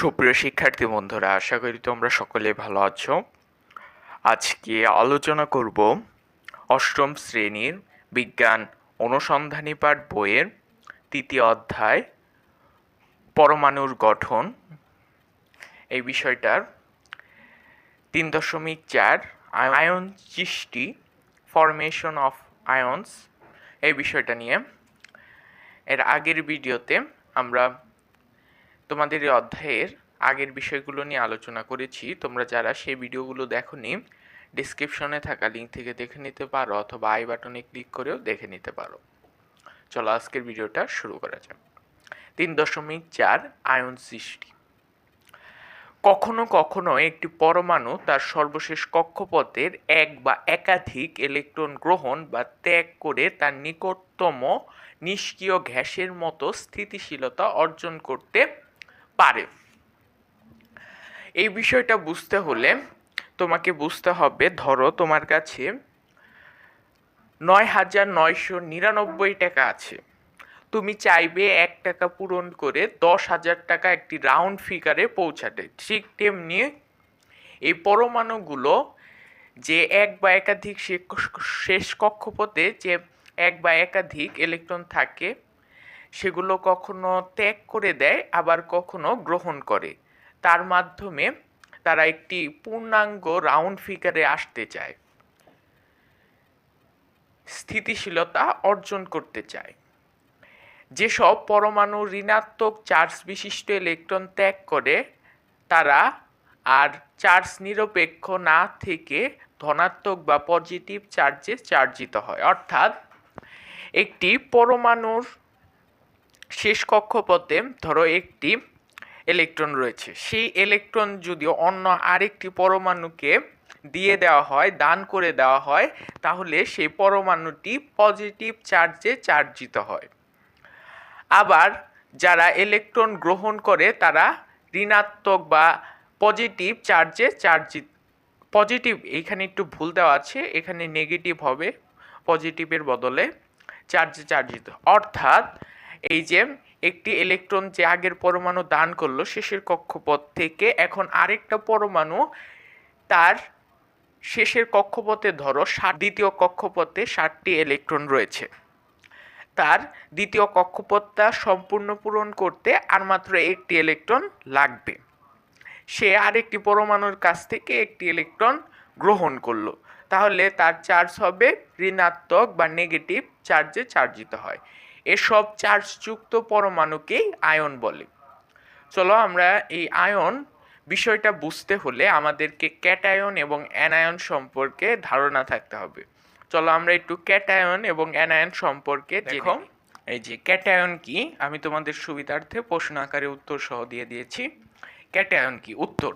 সুপ্রিয় শিক্ষার্থী বন্ধুরা, আশা করি তোমরা সকলে ভালো আছো। আজকে আলোচনা করব অষ্টম শ্রেণির বিজ্ঞান অনুসন্ধানী পাঠ বইয়ের তৃতীয় অধ্যায়, পরমাণুর গঠন। এই বিষয়টার তিন দশমিক চার আয়ন সৃষ্টি ফরমেশন অফ আয়ন্স এই বিষয়টা নিয়ে। এর আগের ভিডিওতে আমরা তোমাদের এই অধ্যায়ের আগের বিষয়গুলো নিয়ে আলোচনা করেছি। তোমরা যারা সেই ভিডিওগুলো দেখোনি ডিসক্রিপশনে থাকা লিঙ্ক থেকে দেখে নিতে পারো অথবা আই বাটনে ক্লিক করেও দেখে নিতে পারো। চলো আজকের ভিডিওটা শুরু করা যাক। তিন দশমিক চার আয়ন সৃষ্টি। কখনো কখনো একটি পরমাণু তার সর্বশেষ কক্ষপথের এক বা একাধিক ইলেকট্রন গ্রহণ বা ত্যাগ করে তার নিকটতম নিষ্ক্রিয় গ্যাসের মতো স্থিতিশীলতা অর্জন করতে পারে। এই বিষয়টা বুঝতে হলে তোমাকে বুঝতে হবে, ধরো তোমার কাছে নয় হাজার নয়শো নিরানব্বই টাকা আছে। তুমি চাইবে এক টাকা পূরণ করে দশ হাজার টাকা একটি রাউন্ড ফিগারে পৌঁছাতে। ঠিক তেমনি এই পরমাণুগুলো যে এক বা একাধিক শেষ কক্ষপথে যে এক বা একাধিক ইলেকট্রন থাকে সেগুলো কখনো ত্যাগ করে দেয়, আবার কখনো গ্রহণ করে। তার মাধ্যমে তারা একটি পূর্ণাঙ্গ রাউন্ড ফিগারে আসতে চায়। স্থিতিশীলতা অর্জন করতে চায়। যেসব পরমাণু ঋণাত্মক চার্জ বিশিষ্ট ইলেকট্রন ত্যাগ করে, তারা আর চার্জ নিরপেক্ষ না থেকে ধনাত্মক বা পজিটিভ চার্জে চার্জিত হয়। অর্থাৎ একটি পরমাণুর শেষ কক্ষপথে ধরো একটি ইলেকট্রন রয়েছে। সেই ইলেকট্রন যদি অন্য আরেকটি পরমাণুকে দিয়ে দেওয়া হয়, দান করে দেওয়া হয়, তাহলে সেই পরমাণুটি পজিটিভ চার্জে চার্জিত হয়। আবার যারা ইলেকট্রন গ্রহণ করে, তারা ঋণাত্মক বা পজিটিভ চার্জে চার্জিত পজিটিভ এইখানে একটু ভুল দেওয়া আছে, এখানে নেগেটিভ হবে পজিটিভের বদলে চার্জে চার্জিত। অর্থাৎ এই যে একটি ইলেকট্রন যে আগের পরমাণু দান করল শেষের কক্ষপথ থেকে, এখন আরেকটা পরমাণু তার শেষের কক্ষপথে ধরো, ষাট, দ্বিতীয় কক্ষপথে ষাটটি ইলেকট্রন রয়েছে। তার দ্বিতীয় কক্ষপথটা সম্পূর্ণ পূরণ করতে আর মাত্র একটি ইলেকট্রন লাগবে। সে আরেকটি পরমাণুর কাছ থেকে একটি ইলেকট্রন গ্রহণ করল। তাহলে তার চার্জ হবে ঋণাত্মক বা নেগেটিভ চার্জে চার্জিত হয়। এসব চার্জযুক্ত পরমাণুকেই আয়ন বলে। চলো আমরা এই আয়ন বিষয়টা বুঝতে হলে আমাদেরকে ক্যাটায়ন এবং অ্যানায়ন সম্পর্কে ধারণা থাকতে হবে। চলো আমরা একটু ক্যাটায়ন এবং অ্যানায়ন সম্পর্কে দেখো এই যে ক্যাটায়ন কি? আমি তোমাদের সুবিধার্থে প্রশ্ন আকারে উত্তর সহ দিয়ে দিয়েছি। ক্যাটায়ন কি? উত্তর।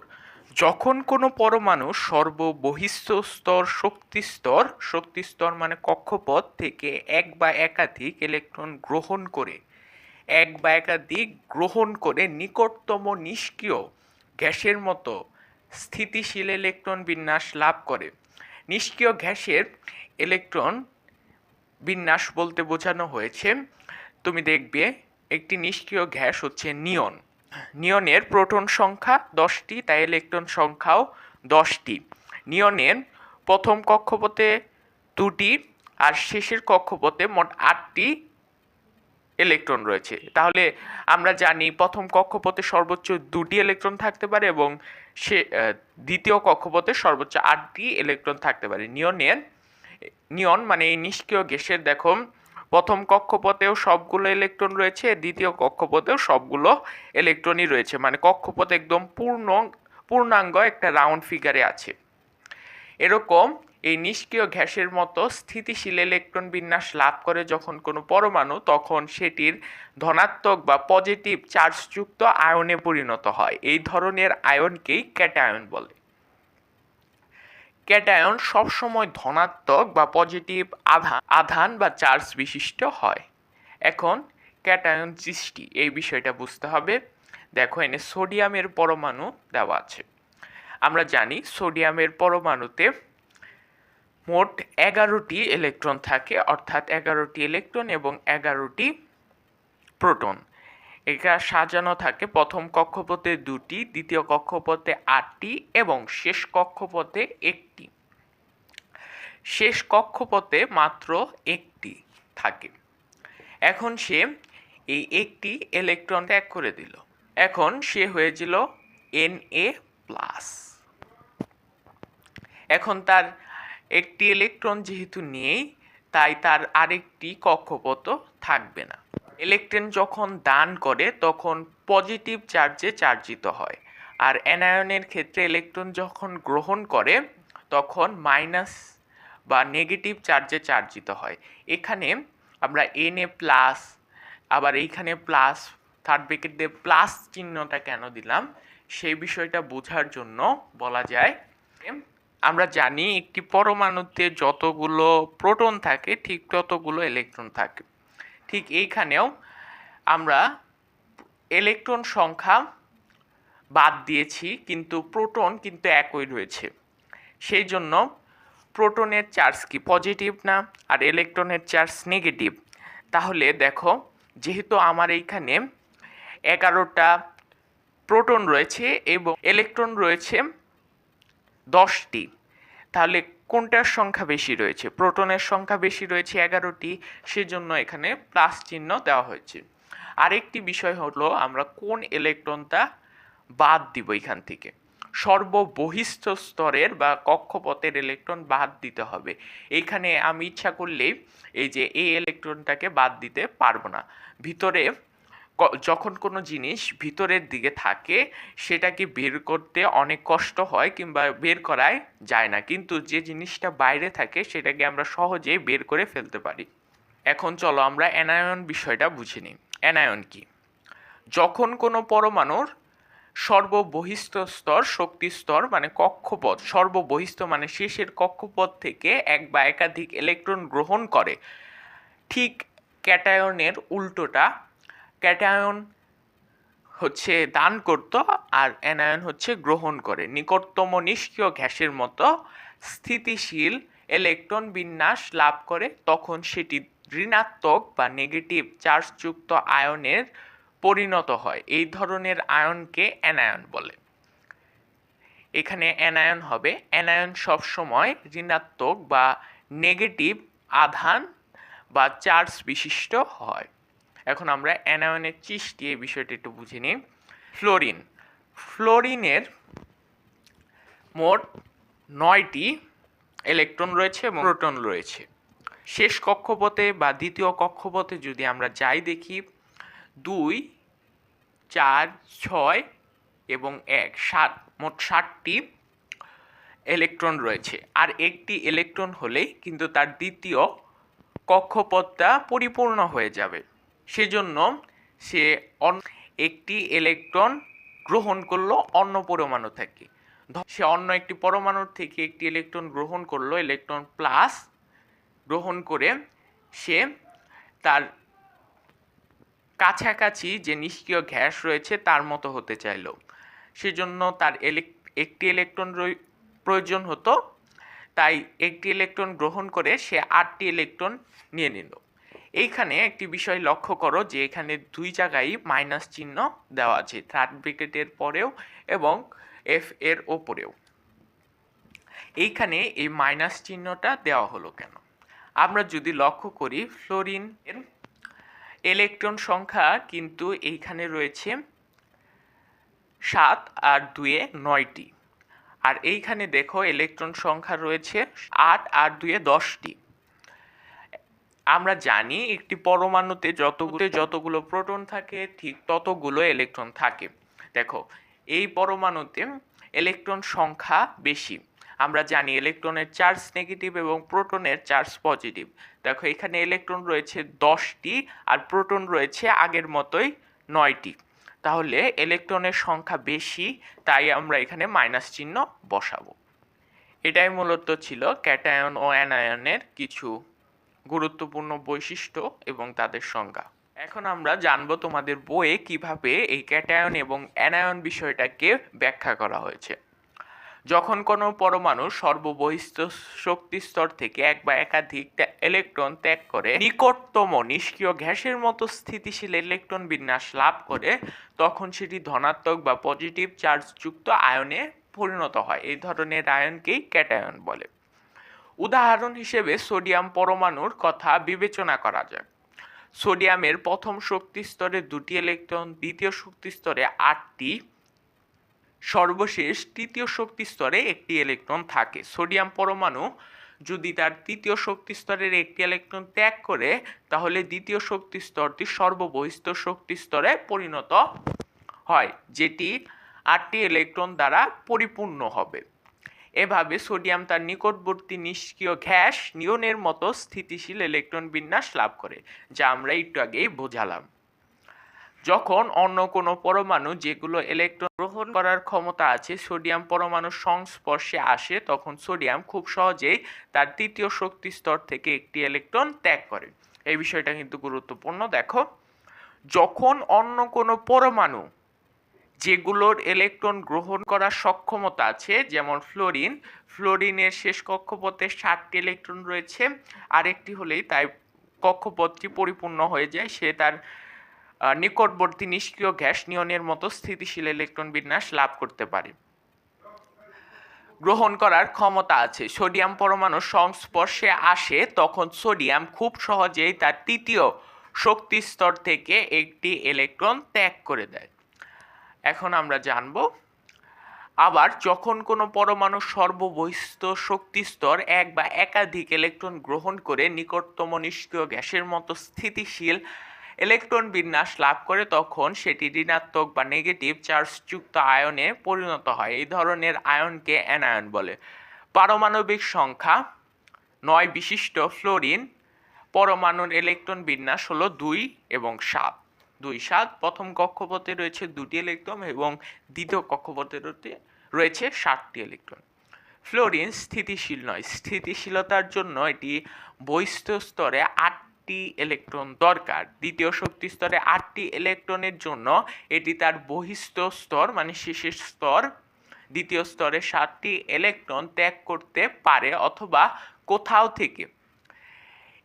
যখন কোনো পরমাণু সর্ববহিস্থ স্তর শক্তিস্তর শক্তিস্তর মানে কক্ষপথ থেকে এক বা একাধিক ইলেকট্রন গ্রহণ করে, এক বা একাধিক গ্রহণ করে নিকটতম নিষ্ক্রিয় গ্যাসের মতো স্থিতিশীল ইলেকট্রন বিন্যাস লাভ করে। নিষ্ক্রিয় গ্যাসের ইলেকট্রন বিন্যাস বলতে বোঝানো হয়েছে, তুমি দেখবে একটি নিষ্ক্রিয় গ্যাস হচ্ছে নিয়ন। নিয়নের প্রোটন সংখ্যা দশটি, তাই ইলেকট্রন সংখ্যাও দশটি। নিয়নের প্রথম কক্ষপথে দুটি আর শেষের কক্ষপথে মোট আটটি ইলেকট্রন রয়েছে। তাহলে আমরা জানি প্রথম কক্ষপথে সর্বোচ্চ দুটি ইলেকট্রন থাকতে পারে এবং সে দ্বিতীয় কক্ষপথে সর্বোচ্চ আটটি ইলেকট্রন থাকতে পারে। নিয়নের, নিয়ন মানে এই নিষ্ক্রিয় গ্যাসের দেখো প্রথম কক্ষপথেও সবগুলো ইলেকট্রন রয়েছে, দ্বিতীয় কক্ষপথেও সবগুলো ইলেকট্রনই রয়েছে। মানে কক্ষপথ একদম পূর্ণ, পূর্ণাঙ্গ একটা রাউন্ড ফিগারে আছে। এরকম এই নিষ্ক্রিয় গ্যাসের মতো স্থিতিশীল ইলেকট্রন বিন্যাস লাভ করে যখন কোনো পরমাণু, তখন সেটির ধনাত্মক বা পজিটিভ চার্জযুক্ত আয়নে পরিণত হয়। এই ধরনের আয়নকেই ক্যাটায়ন বলে। ক্যাটায়ন সবসময় ধনাত্মক বা পজিটিভ আধান আধান বা চার্জ বিশিষ্ট হয়। এখন ক্যাটায়ন সৃষ্টি, এই বিষয়টা বুঝতে হবে। দেখো, এনে সোডিয়ামের পরমাণু দেওয়া আছে। আমরা জানি সোডিয়ামের পরমাণুতে মোট এগারোটি ইলেকট্রন থাকে, অর্থাৎ এগারোটি ইলেকট্রন এবং এগারোটি প্রোটন। এটা সাজানো থাকে। প্রথম কক্ষপথে দুটি, দ্বিতীয় কক্ষপথে আটটি এবং শেষ কক্ষপথে একটি। শেষ কক্ষপথে মাত্র একটি থাকে। এখন সে এই একটি ইলেকট্রন ত্যাগ করে দিল। এখন সে হয়েছিল এন এ প্লাস এখন তার একটি ইলেকট্রন যেহেতু নেই, তাই তার আরেকটি কক্ষপথ থাকবে না। ইলেকট্রন যখন দান করে, তখন পজিটিভ চার্জে চার্জিত হয়। আর অ্যানায়নের ক্ষেত্রে ইলেকট্রন যখন গ্রহণ করে, তখন মাইনাস বা নেগেটিভ চার্জে চার্জিত হয়। এখানে আমরা এন এ প্লাস আবার এইখানে প্লাস থার্ড ব্রেকেট দিয়ে প্লাস চিহ্নটা কেন দিলাম, সেই বিষয়টা বোঝার জন্য বলা যায় আমরা জানি একটি পরমাণুতে যতগুলো প্রোটন থাকে, ঠিক ততগুলো ইলেকট্রন থাকে। ঠিক এইখানেও আমরা ইলেকট্রন সংখ্যা বাদ দিয়েছি, কিন্তু প্রোটন কিন্তু একই রয়েছে। সেই জন্য প্রোটনের চার্জ কি পজিটিভ না আর ইলেকট্রনের চার্জ নেগেটিভ তাহলে দেখো, যেহেতু আমার এইখানে এগারোটা প্রোটন রয়েছে এবং ইলেকট্রন রয়েছে দশটি তাহলে কোনটার সংখ্যা বেশি রয়েছে? প্রোটনের সংখ্যা বেশি রয়েছে এগারোটি, সেজন্য এখানে প্লাস চিহ্ন দেওয়া হয়েছে। আরেকটি বিষয় হলো আমরা কোন ইলেকট্রনটা বাদ দিব এখান থেকে? সর্ববহিষ্ঠ স্তরের বা কক্ষপথের ইলেকট্রন বাদ দিতে হবে। এইখানে আমি ইচ্ছা করলেই এই যে এই ইলেকট্রনটাকে বাদ দিতে পারব না। ভিতরে যখন কোনো জিনিস ভিতরের দিকে থাকে, সেটাকে বের করতে অনেক কষ্ট হয় কিংবা বের করায় যায় না। কিন্তু যে জিনিসটা বাইরে থাকে, সেটাকে আমরা সহজেই বের করে ফেলতে পারি। এখন চলো আমরা অ্যানায়ন বিষয়টা বুঝে নিই। অ্যানায়ন কি? যখন কোনো পরমাণুর সর্ববহিষ্ঠ স্তর, শক্তি স্তর মানে কক্ষপথ সর্ববহিষ্ঠ মানে শেষের কক্ষপথ থেকে এক বা একাধিক ইলেকট্রন গ্রহণ করে, ঠিক ক্যাটায়নের উল্টোটা ক্যাটায়ন হচ্ছে দান করত আর অ্যানায়ন হচ্ছে গ্রহণ করে। নিকটতম নিষ্ক্রিয় গ্যাসের মতো স্থিতিশীল ইলেকট্রন বিন্যাস লাভ করে। তখন সেটি ঋণাত্মক বা নেগেটিভ চার্জযুক্ত আয়নের পরিণত হয়। এই ধরনের আয়নকে অ্যানায়ন বলে। এখানে অ্যানায়ন হবে। অ্যানায়ন সবসময় ঋণাত্মক বা নেগেটিভ আধান বা চার্জ বিশিষ্ট হয়। এখন আমরা অ্যানায়নের চিষ্টি এই বিষয়টি একটু বুঝে নিই। ফ্লোরিন। ফ্লোরিনের মোট নয়টি ইলেকট্রন রয়েছে এবং প্রোটন রয়েছে। শেষ কক্ষপথে বা দ্বিতীয় কক্ষপথে যদি আমরা যাই দেখি, দুই, চার, ছয় এবং এক, সাত, মোট ষাটটি ইলেকট্রন রয়েছে। আর একটি ইলেকট্রন হলেই কিন্তু তার দ্বিতীয় কক্ষপথটা পরিপূর্ণ হয়ে যাবে। সেজন্য সে একটি ইলেকট্রন গ্রহণ করল অন্য পরমাণু থেকে। সে অন্য একটি পরমাণুর থেকে একটি ইলেকট্রন গ্রহণ করল, ইলেকট্রন প্লাস গ্রহণ করে সে তার কাছাকাছি যে নিষ্ক্রিয় গ্যাস রয়েছে তার মতো হতে চাইল। সেজন্য তার একটি ইলেকট্রন প্রয়োজন হতো, তাই একটি ইলেকট্রন গ্রহণ করে সে আটটি ইলেকট্রন নিয়ে নিল। এইখানে একটি বিষয় লক্ষ্য করো যে এখানে দুই জায়গায় মাইনাস চিহ্ন দেওয়া আছে থার্ড ব্রিকেটের পরেও এবং এফ এর ওপরেও। এইখানে এই মাইনাস চিহ্নটা দেওয়া হলো কেন? আমরা যদি লক্ষ্য করি ফ্লোরিন ইলেকট্রন সংখ্যা কিন্তু এইখানে রয়েছে সাত আর দুয়ে নয়টি। আর এইখানে দেখো ইলেকট্রন সংখ্যা রয়েছে আট আর দুয়ে দশটি। আমরা জানি একটি পরমাণুতে যতগুলো যতগুলো প্রোটন থাকে, ঠিক ততগুলো ইলেকট্রন থাকে। দেখো, এই পরমাণুতে ইলেকট্রন সংখ্যা বেশি। আমরা জানি ইলেকট্রনের চার্জ নেগেটিভ এবং প্রোটনের চার্জ পজিটিভ। দেখো, এখানে ইলেকট্রন রয়েছে দশটি আর প্রোটন রয়েছে আগের মতোই নয়টি। তাহলে ইলেকট্রনের সংখ্যা বেশি, তাই আমরা এখানে মাইনাস চিহ্ন বসাবো। এটাই মূলত ছিল ক্যাটায়ন ও অ্যানায়নের কিছু গুরুত্বপূর্ণ বৈশিষ্ট্য এবং তাদের সংজ্ঞা। এখন আমরা জানব তোমাদের বইয়ে কীভাবে এই ক্যাটায়ন এবং অ্যানায়ন বিষয়টাকে ব্যাখ্যা করা হয়েছে। যখন কোনো পরমাণু সর্ববহিষ্ঠ শক্তি স্তর থেকে এক বা একাধিক ইলেকট্রন ত্যাগ করে, নিকটতম নিষ্ক্রিয় গ্যাসের মতো স্থিতিশীল ইলেকট্রন বিন্যাস লাভ করে, তখন সেটি ধনাত্মক বা পজিটিভ চার্জযুক্ত আয়নে পরিণত হয়। এই ধরনের আয়নকেই ক্যাটায়ন বলে। উদাহরণ হিসেবে সোডিয়াম পরমাণুর কথা বিবেচনা করা যায় সোডিয়ামের প্রথম শক্তি স্তরে দুটি ইলেকট্রন, দ্বিতীয় শক্তি স্তরে আটটি, সর্বশেষ তৃতীয় শক্তি স্তরে একটি ইলেকট্রন থাকে। সোডিয়াম পরমাণু যদি তার তৃতীয় শক্তি স্তরের একটি ইলেকট্রন ত্যাগ করে, তাহলে দ্বিতীয় শক্তি স্তরটি সর্ববহিষ্ঠ শক্তি স্তরে পরিণত হয়, যেটি আটটি ইলেকট্রন দ্বারা পরিপূর্ণ হবে। এভাবে সোডিয়াম তার নিকটবর্তী নিষ্ক্রিয় গ্যাস নিয়নের মতো স্থিতিশীল ইলেকট্রন বিন্যাস লাভ করে, যা আমরা একটু আগেই বোঝালাম। যখন অন্য কোনো পরমাণু যেগুলো ইলেকট্রন গ্রহণ করার ক্ষমতা আছে, সোডিয়াম পরমাণুর সংস্পর্শে আসে, তখন সোডিয়াম খুব সহজেই তার তৃতীয় শক্তি স্তর থেকে একটি ইলেকট্রন ত্যাগ করে। এই বিষয়টা কিন্তু গুরুত্বপূর্ণ, দেখো। যখন অন্য কোনো পরমাণু যেগুলোর ইলেকট্রন গ্রহণ করার সক্ষমতা আছে, যেমন ফ্লোরিন ফ্লোরিনের শেষ কক্ষপথে ষাটটি ইলেকট্রন রয়েছে। আরেকটি হলেই তাই কক্ষপথটি পরিপূর্ণ হয়ে যায়। সে তার নিকটবর্তী নিষ্ক্রিয় গ্যাস নিয়নের মতো স্থিতিশীল ইলেকট্রন বিন্যাস লাভ করতে পারে। গ্রহণ করার ক্ষমতা আছে। সোডিয়াম পরমাণু সংস্পর্শে আসে, তখন সোডিয়াম খুব সহজেই তার তৃতীয় শক্তি স্তর থেকে একটি ইলেকট্রন ত্যাগ করে দেয়। এখন আমরা জানব, আবার যখন কোনো পরমাণু সর্ববহিষ্ঠ শক্তি স্তর এক বা একাধিক ইলেকট্রন গ্রহণ করে নিকটতম নিষ্ক্রিয় গ্যাসের মতো স্থিতিশীল ইলেকট্রন বিন্যাস লাভ করে, তখন সেটি ঋণাত্মক বা নেগেটিভ চার্জযুক্ত আয়নে পরিণত হয়। এই ধরনের আয়নকে অ্যানায়ন বলে। পারমাণবিক সংখ্যা নয় বিশিষ্ট ফ্লোরিন, পরমাণুর ইলেকট্রন বিন্যাস হলো দুই এবং সাত। দুই সাত। প্রথম কক্ষপথে রয়েছে দুটি ইলেকট্রন এবং দ্বিতীয় কক্ষপথে রয়েছে- সাতটি ইলেকট্রন ফ্লোরিন স্থিতিশীল নয়। স্থিতিশীলতার জন্য এটি বহিষ্ঠ স্তরে আটটি ইলেকট্রন দরকার। দ্বিতীয় শক্তি স্তরে আটটি ইলেকট্রনের জন্য এটি তার বহিষ্ঠ স্তর মানে শেষের স্তর। দ্বিতীয় স্তরে সাতটি ইলেকট্রন ত্যাগ করতে পারে অথবা কোথাও থেকে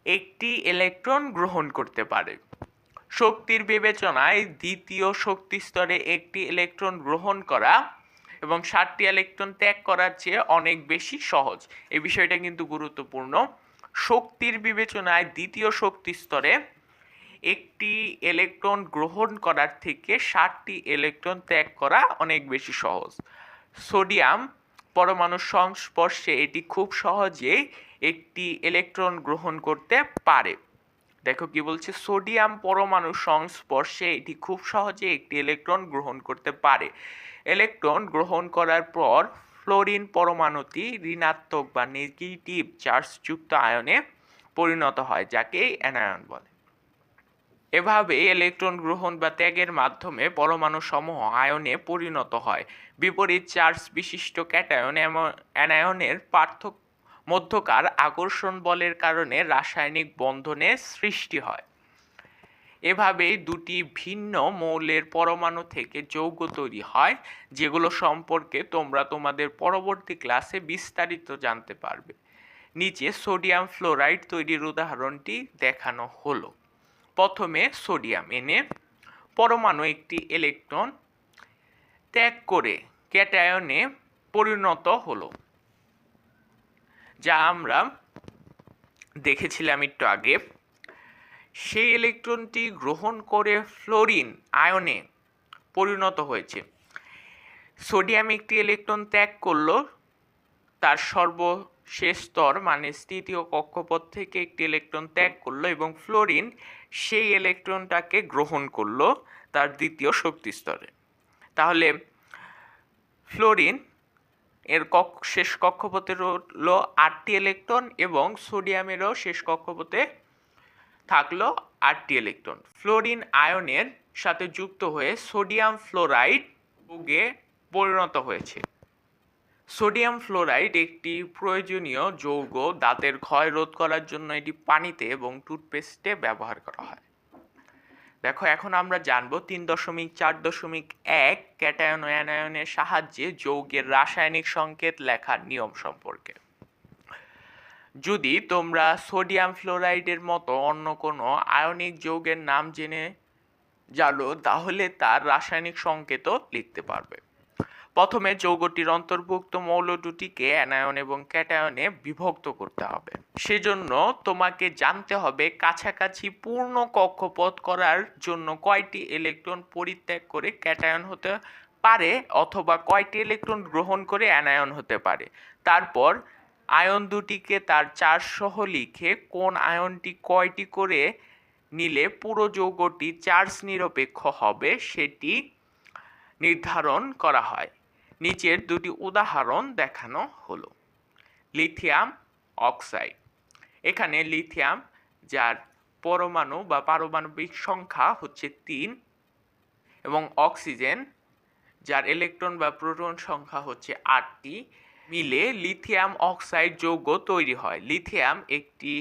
একটি ইলেকট্রন গ্রহণ করতে পারে। শক্তির বিবেচনায় দ্বিতীয় শক্তি স্তরে একটি ইলেকট্রন গ্রহণ করা এবং ষাটটি ইলেকট্রন ত্যাগ করার চেয়ে অনেক বেশি সহজ। এই বিষয়টা কিন্তু গুরুত্বপূর্ণ। শক্তির বিবেচনায় দ্বিতীয় শক্তি স্তরে একটি ইলেকট্রন গ্রহণ করার থেকে ষাটটি ইলেকট্রন ত্যাগ করা অনেক বেশি সহজ। সোডিয়াম পরমাণুর সংস্পর্শে এটি খুব সহজেই একটি ইলেকট্রন গ্রহণ করতে পারে। দেখো কি বলছে? সোডিয়াম পরমাণু সংস্পর্শে এটি খুব সহজে একটি ইলেকট্রন গ্রহণ করতে পারে। ইলেকট্রন গ্রহণ করার পর ফ্লোরিন পরমাণুটি ঋণাত্মক বা নেগেটিভ চার্জযুক্ত আয়নে পরিণত হয়, যাকে অ্যানায়ন বলে। এভাবে ইলেকট্রন গ্রহণ বা ত্যাগের মাধ্যমে পরমাণু সমূহ আয়নে পরিণত হয়। বিপরীত চার্জ বিশিষ্ট ক্যাটায়ন অ্যানায়নের পার্থক্য মধ্যকার আকর্ষণ বলের কারণে রাসায়নিক বন্ধনের সৃষ্টি হয়। এভাবেই দুটি ভিন্ন মৌলের পরমাণু থেকে যৌগ তৈরি হয়, যেগুলো সম্পর্কে তোমরা তোমাদের পরবর্তী ক্লাসে বিস্তারিত জানতে পারবে। নিচে সোডিয়াম ফ্লোরাইড তৈরির উদাহরণটি দেখানো হলো। প্রথমে সোডিয়াম এনে পরমাণু একটি ইলেকট্রন ত্যাগ করে ক্যাটায়নে পরিণত হলো। যা আমরা দেখেছিলাম একটু আগে, সেই ইলেকট্রনটি গ্রহণ করে ফ্লোরিন আয়নে পরিণত হয়েছে। সোডিয়াম একটি ইলেকট্রন ত্যাগ করল, তার সর্বশেষ স্তর মানে তৃতীয় কক্ষপথ থেকে একটি ইলেকট্রন ত্যাগ করল এবং ফ্লোরিন সেই ইলেকট্রনটাকে গ্রহণ করল তার দ্বিতীয় শক্তি স্তরে। তাহলে ফ্লোরিন এর কক্ষ, শেষ কক্ষপথে রইল আটটি ইলেকট্রন এবং সোডিয়ামেরও শেষ কক্ষপথে থাকল আটটি ইলেকট্রন ফ্লোরিন আয়নের সাথে যুক্ত হয়ে সোডিয়াম ফ্লোরাইড যৌগে পরিণত হয়েছে। সোডিয়াম ফ্লোরাইড একটি প্রয়োজনীয় যৌগ, দাঁতের ক্ষয় রোধ করার জন্য এটি পানিতে এবং টুথপেস্টে ব্যবহার করা হয়। দেখো, এখন আমরা জানব তিন দশমিক চার দশমিক এক ক্যাটায়ন অ্যানায়নের সাহায্যে যৌগের রাসায়নিক সংকেত লেখার নিয়ম সম্পর্কে। যদি তোমরা সোডিয়াম ফ্লোরাইডের মতো অন্য কোনো আয়নিক যৌগের নাম জেনে জানো, তাহলে তার রাসায়নিক সংকেতও লিখতে পারবে। প্রথমে যৌগটির অন্তর্ভুক্ত মৌল দুটিকে অ্যানায়ন এবং ক্যাটায়নে বিভক্ত করতে হবে। সেজন্য তোমাকে জানতে হবে কাছাকাছি পূর্ণ কক্ষপথ করার জন্য কয়টি ইলেকট্রন পরিত্যাগ করে ক্যাটায়ন হতে পারে অথবা কয়টি ইলেকট্রন গ্রহণ করে অ্যানায়ন হতে পারে। তারপর আয়ন দুটিকে তার চার সহ লিখে কোন আয়নটি কয়টি করে নিলে পুরো যৌগটি চার্জ নিরপেক্ষ হবে সেটি নির্ধারণ করা হয়। নিচের দুটি উদাহরণ দেখানো হলো। Lithium oxide. এখানে লিথিয়াম, যার পরমাণু বা পারমাণবিক সংখ্যা হচ্ছে তিন, এবং অক্সিজেন, যার ইলেকট্রন বা প্রোটন সংখ্যা হচ্ছে আটটি। মিলে লিথিয়াম অক্সাইড যৌগ তৈরি হয়। লিথিয়াম একটি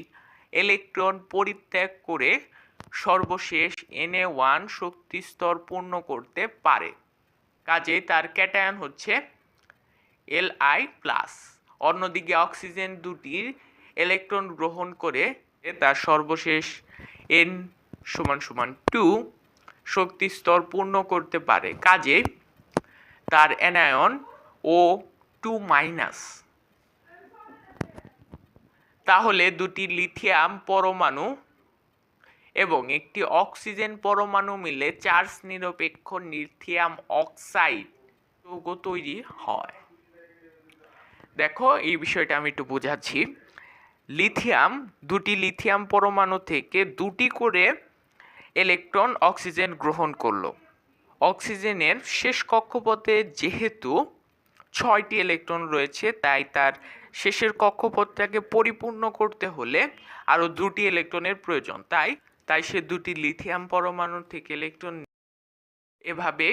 ইলেকট্রন পরিত্যাগ করে সর্বশেষ এনএ ওয়ান শক্তি স্তর পূর্ণ করতে পারে। কাজেই তার ক্যাটায়ন হচ্ছে এল আই প্লাস অন্যদিকে অক্সিজেন দুটির ইলেকট্রন গ্রহণ করে তার সর্বশেষ এন সমান সমান টু শক্তি স্তর পূর্ণ করতে পারে। কাজে তার অ্যানায়ন ও টু মাইনাস তাহলে দুটি লিথিয়াম পরমাণু এবং একটি অক্সিজেন পরমাণু মিলে চার্জ নিরপেক্ষ নির্থিয়াম অক্সাইড যৌগ তৈরি হয়। দেখো, এই বিষয়টা আমি একটু বোঝাচ্ছি। লিথিয়াম, দুটি লিথিয়াম পরমাণু থেকে দুটি করে ইলেকট্রন অক্সিজেন গ্রহণ করল। অক্সিজেনের শেষ কক্ষপথে যেহেতু ছয়টি ইলেকট্রন রয়েছে, তাই তার শেষের কক্ষপথটাকে পরিপূর্ণ করতে হলে আরও দুটি ইলেকট্রনের প্রয়োজন। তাই তাই সে দুটি লিথিয়াম পরমাণু থেকে ইলেকট্রন এভাবে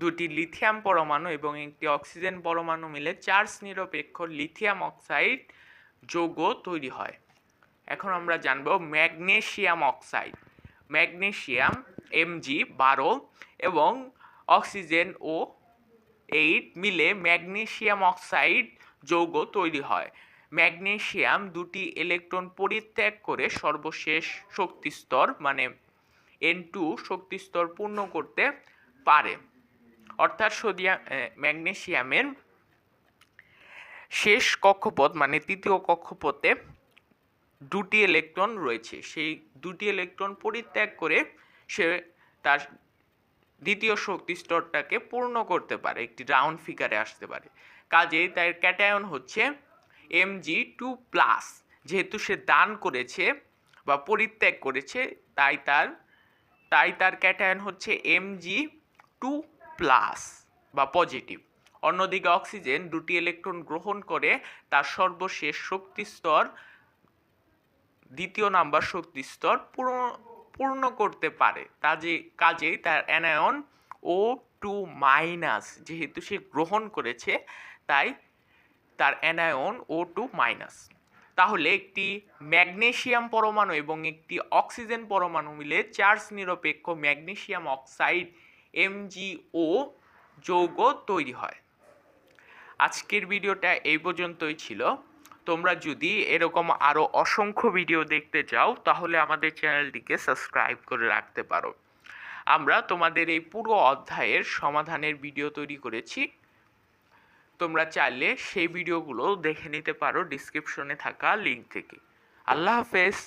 দুটি লিথিয়াম পরমাণু এবং একটি অক্সিজেন পরমাণু মিলে চার্জ নিরপেক্ষ লিথিয়াম অক্সাইড যৌগ তৈরি হয়। এখন আমরা জানব ম্যাগনেশিয়াম অক্সাইড ম্যাগনেসিয়াম এমজি বারো এবং অক্সিজেন ও এইট মিলে ম্যাগনেসিয়াম অক্সাইড যৌগ তৈরি হয়। ম্যাগনেসিয়াম দুটি ইলেকট্রন পরিত্যাগ করে সর্বশেষ শক্তিস্তর মানে এন টু শক্তিস্তর পূর্ণ করতে পারে। অর্থাৎ সোডিয়াম ম্যাগনেশিয়ামের শেষ কক্ষপথ মানে তৃতীয় কক্ষপথে দুটি ইলেকট্রন রয়েছে। সেই দুটি ইলেকট্রন পরিত্যাগ করে সে তার দ্বিতীয় শক্তি স্তরটাকে পূর্ণ করতে পারে, একটি রাউন্ড ফিগারে আসতে পারে। কাজেই তার ক্যাটায়ন হচ্ছে এমজি টু প্লাস যেহেতু সে দান করেছে বা পরিত্যাগ করেছে, তাই তার তাই তার ক্যাটায়ন হচ্ছে এমজি টু প্লাস বা পজিটিভ অন্যদিকে অক্সিজেন দুটি ইলেকট্রন গ্রহণ করে তার সর্বশেষ শক্তি স্তর, দ্বিতীয় নাম্বার শক্তি স্তর পূর্ণ পূর্ণ করতে পারে। কাজে, কাজেই তার অ্যানায়ন ও টু মাইনাস যেহেতু সে গ্রহণ করেছে, তাই তার অ্যানায়ন ও টু মাইনাস তাহলে একটি ম্যাগনেশিয়াম পরমাণু এবং একটি অক্সিজেন পরমাণু মিলে চার্জ নিরপেক্ষ ম্যাগনেশিয়াম অক্সাইড এমজিও যৌগ তৈরি হয়। আজকের ভিডিওটা এই পর্যন্তই ছিল। তোমরা যদি এরকম আরও অসংখ্য ভিডিও দেখতে চাও, তাহলে আমাদের চ্যানেলটিকে সাবস্ক্রাইব করে রাখতে পারো। আমরা তোমাদের এই পুরো অধ্যায়ের সমাধানের ভিডিও তৈরি করেছি। তোমরা চাইলে সেই ভিডিওগুলো দেখে নিতে পারো ডিসক্রিপশনে থাকা লিঙ্ক থেকে। আল্লাহ হাফেজ।